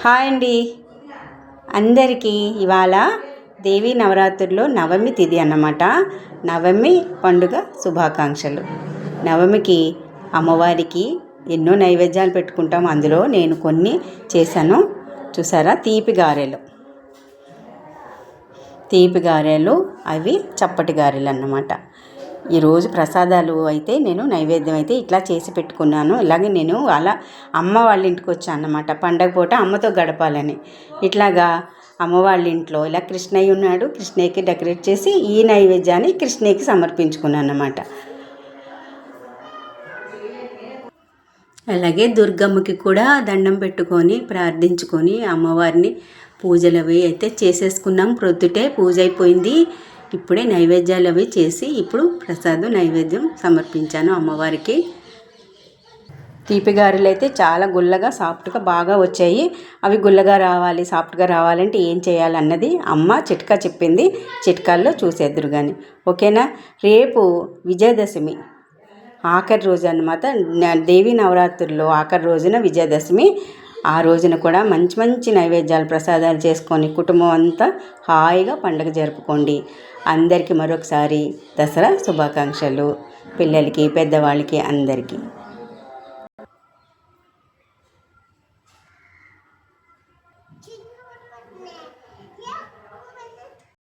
Hi అండి. అందరికీ ఇవాళ దేవీ నవరాత్రుల్లో నవమి తిథి అన్నమాట. నవమి పండుగ శుభాకాంక్షలు. నవమికి అమ్మవారికి ఎన్నో నైవేద్యాలు పెట్టుకుంటాం. అందులో నేను కొన్ని చేశాను. చూసారా? తీపి గారెలు. తీపి గారెలు అవి చప్పటి గారెలు అన్నమాట. ఈరోజు ప్రసాదాలు అయితే నేను నైవేద్యం అయితే ఇట్లా చేసి పెట్టుకున్నాను. ఇలాగే నేను అలా అమ్మ వాళ్ళ ఇంటికి వచ్చాను అన్నమాట. పండగ పూట అమ్మతో గడపాలని. ఇట్లాగా అమ్మ వాళ్ళ ఇంట్లో ఇలా కృష్ణయ్య ఉన్నాడు. కృష్ణయ్యకి డెకరేట్ చేసి ఈ నైవేద్యాన్ని కృష్ణయ్యకి సమర్పించుకున్నాను అన్నమాట. అలాగే దుర్గమ్మకి కూడా దండం పెట్టుకొని ప్రార్థించుకొని అమ్మవారిని పూజలు అవి అయితే చేసేసుకున్నాం. ప్రొద్దుటే పూజ అయిపోయింది. ఇప్పుడే నైవేద్యాలు అవి చేసి ఇప్పుడు ప్రసాదం నైవేద్యం సమర్పించాను అమ్మవారికి. తీపి గారెలు అయితే చాలా గుల్లగా సాఫ్ట్గా బాగా వచ్చాయి. అవి గుల్లగా రావాలి సాఫ్ట్గా రావాలంటే ఏం చేయాలన్నది అమ్మ చిట్కా చెప్పింది. చిట్కాల్లో చూసేద్దరు కానీ ఓకేనా? రేపు విజయదశమి. ఆఖరి రోజు అనమాట దేవి నవరాత్రుల్లో ఆఖరి రోజున విజయదశమి. ఆ రోజున కూడా మంచి మంచి నైవేద్యాలు ప్రసాదాలు చేసుకొని కుటుంబం అంతా హాయిగా పండుగ జరుపుకోండి. అందరికీ మరొకసారి దసరా శుభాకాంక్షలు. పిల్లలకి పెద్దవాళ్ళకి అందరికీ.